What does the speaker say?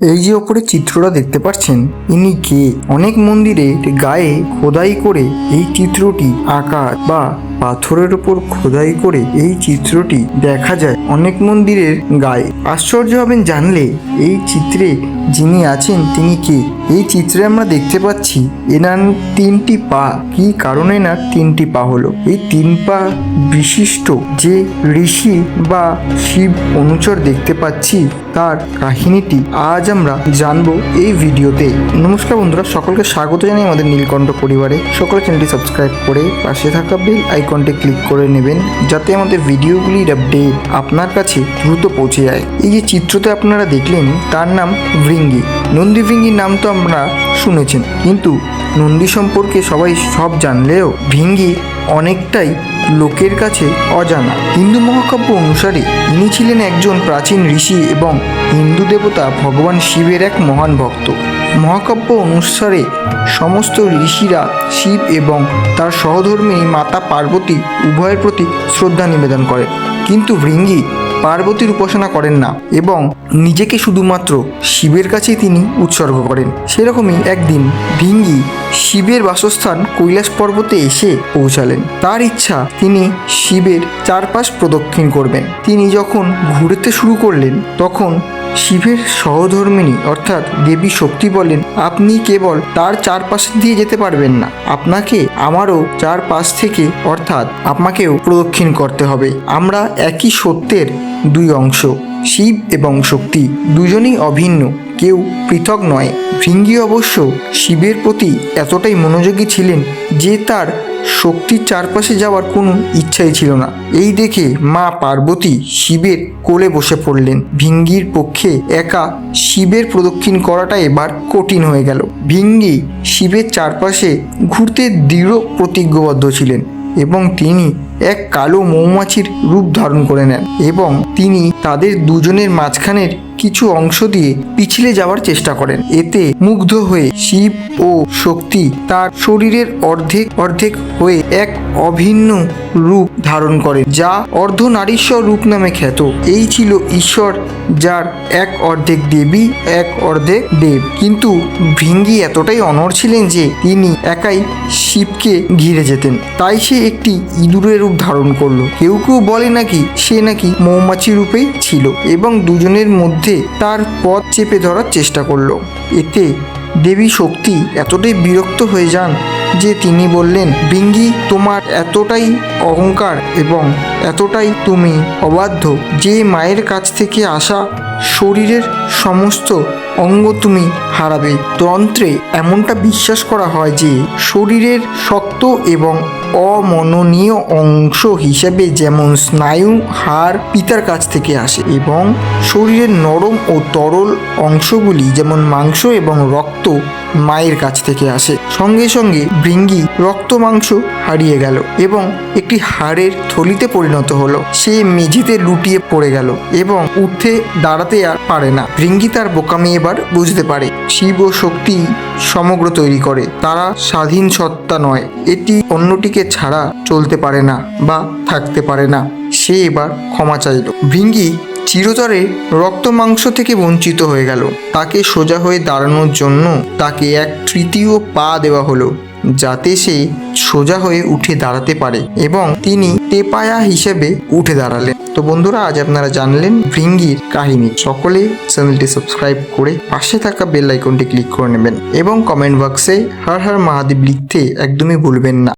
এই যে ওপরে চিত্রটা দেখতে পাচ্ছেন, ইনি কে? অনেক মন্দিরে গায়ে খোদাই করে এই চিত্রটি আঁকা বা পাথরের উপর খোদাই করে এই চিত্রটি দেখা যায় অনেক মন্দিরের গায়ে। আশ্চর্য হবেন জানলে, এই চিত্রে যিনি আছেন তিনি কে? এই চিত্রে আমরা দেখতে পাচ্ছি, এনার তিনটি পা। কি কারণে না তিনটি পা হলো? এই তিন পা বিশিষ্ট যে ঋষি বা শিব অনুচর দেখতে পাচ্ছি, তার কাহিনীটি আজ আমরা জানব এই ভিডিওতে। নমস্কার বন্ধুরা, সকলকে স্বাগত জানাই আমাদের নীলকণ্ঠ পরিবারে। সকলে চ্যানেলটি সাবস্ক্রাইব করে পাশে থাকা বেল আইকনটি ক্লিক করে নেবেন যাতে আমাদের ভিডিওগুলির আপডেট আপনার কাছে দ্রুত পৌঁছে যায়। এই যে চিত্রতে আপনারা দেখলেন, তার নাম ভৃঙ্গি। নন্দী ভৃঙ্গির নাম তো আমরা শুনেছেন। কিন্তু নন্দী সম্পর্কে সবাই সব জানলেও ভৃঙ্গি অনেকটাই লোকের কাছে অজানা। হিন্দু মহাকাব্য অনুসারে ইনি ছিলেন একজন প্রাচীন ঋষি এবং হিন্দু দেবতা ভগবান শিবের এক মহান ভক্ত। মহাকাব্য অনুসারে সমস্ত ঋষিরা শিব এবং তার সহধর্মিণী মাতা পার্বতী উভয়ের প্রতি শ্রদ্ধা নিবেদন করেন কিন্তু ভৃঙ্গি পার্বতীর উপাসনা করেন না এবং নিজেকে শুধুমাত্র শিবের কাছেই তিনি উৎসর্গ করেন। সেরকমই একদিন ভিঙ্গি শিবের বাসস্থান কৈলাস পর্বতে এসে পৌঁছালেন। তার ইচ্ছা, তিনি শিবের চারপাশ প্রদক্ষিণ করবেন। তিনি যখন ঘুরতে শুরু করলেন, তখন শিবের সহধর্মিণী অর্থাৎ দেবী শক্তি বলেন, আপনি কেবল তার চারপাশ দিয়ে যেতে পারবেন না। আপনাকে আমারও চারপাশ থেকে, অর্থাৎ আপনাকেও প্রদক্ষিণ করতে হবে। আমরা একই সত্যের দুই অংশ, শিব এবং শক্তি, দুজনেই অভিন্ন, কেউ পৃথক নয়। ভৃঙ্গি অবশ্য শিবের প্রতি এতটাই মনোযোগী ছিলেন যে তার শক্তির চারপাশে যাওয়ার কোনো ইচ্ছাই ছিল না। এই দেখে মা পার্বতী শিবের কোলে বসে পড়লেন। ভিঙ্গির পক্ষে একা শিবের প্রদক্ষিণ করাটা এবার কঠিন হয়ে গেল। ভিঙ্গি শিবের চারপাশে ঘুরতে দৃঢ় প্রতিজ্ঞবদ্ধ ছিলেন এবং তিনি এক কালো মৌমাছির রূপ ধারণ করে নেন এবং তিনি তাদের দুজনের মাঝখানের কিছু অংশ দিয়ে পিছলে যাওয়ার চেষ্টা করেন। এতে মুগ্ধ হয়ে শিব ও শক্তি তার শরীরের অর্ধেক অর্ধেক হয়ে এক অভিন্ন রূপ ধারণ করে যা অর্ধ নারীশ্বর রূপ নামে খ্যাত। এই ছিল ঈশ্বর, যার এক অর্ধেক দেবী, এক অর্ধেক দেব। কিন্তু ভৃঙ্গি এতটাই অনড় ছিলেন যে তিনি একাই শিবকে ঘিরে যেতেন। তাই সে একটি ইঁদুরের রূপ ধারণ করল। কেউ কেউ বলে নাকি সে নাকি মৌমাছি রূপেই ছিল এবং দুজনের মধ্যে তার পথ চেপে ধরার চেষ্টা করল। এতে দেবী শক্তি এতটাই বিরক্ত হয়ে যান যে তিনি বললেন, বিঙ্গি, তোমার এতটাই অহংকার এবং এতটাই তুমি অবাধ্য যে মায়ের কাছ থেকে আসা শরীরের সমস্ত অঙ্গ তুমি হারাবে। তন্ত্রে এমনটা বিশ্বাস করা হয় যে, শরীরের শক্ত এবং অমননীয় অংশ হিসেবে যেমন স্নায়ু, হাড় পিতার কাছ থেকে আসে এবং শরীরের নরম ও তরল অংশগুলি যেমন মাংস এবং রক্ত মায়ের কাছ থেকে আসে। সঙ্গে সঙ্গে ভৃঙ্গি রক্ত মাংস হারিয়ে গেল এবং একটি হাড়ের থলিতে পরিণত হলো। সে মেঝেতে লুটিয়ে পড়ে গেল এবং উঠে দাঁড়াতে আর পারে না। ভৃঙ্গি তার বোকামি এবার বুঝতে পারে। শিব ও শক্তি সমগ্র তৈরি করে। তারা স্বাধীন সত্তা নয়। এটি অন্যটিকে ছাড়া চলতে পারে না বা থাকতে পারে না। সে এবার ক্ষমা চাইল। ভৃঙ্গি চিরতরে রক্ত মাংস থেকে বঞ্চিত হয়ে গেল। তাকে সোজা হয়ে দাঁড়ানোর জন্য তাকে এক তৃতীয় পা দেওয়া হলো, যাতে সে সোজা হয়ে উঠে দাঁড়াতে পারে এবং তিনি টেপায়া হিসেবে উঠে দাঁড়ালেন। তো বন্ধুরা, আজ আপনারা জানলেন ভৃঙ্গির কাহিনী। সকলে চ্যানেলটি সাবস্ক্রাইব করে পাশে থাকা বেল আইকনটি ক্লিক করে নেবেন এবং কমেন্ট বক্সে হর হর মহাদেব লিখতে একদমই ভুলবেন না।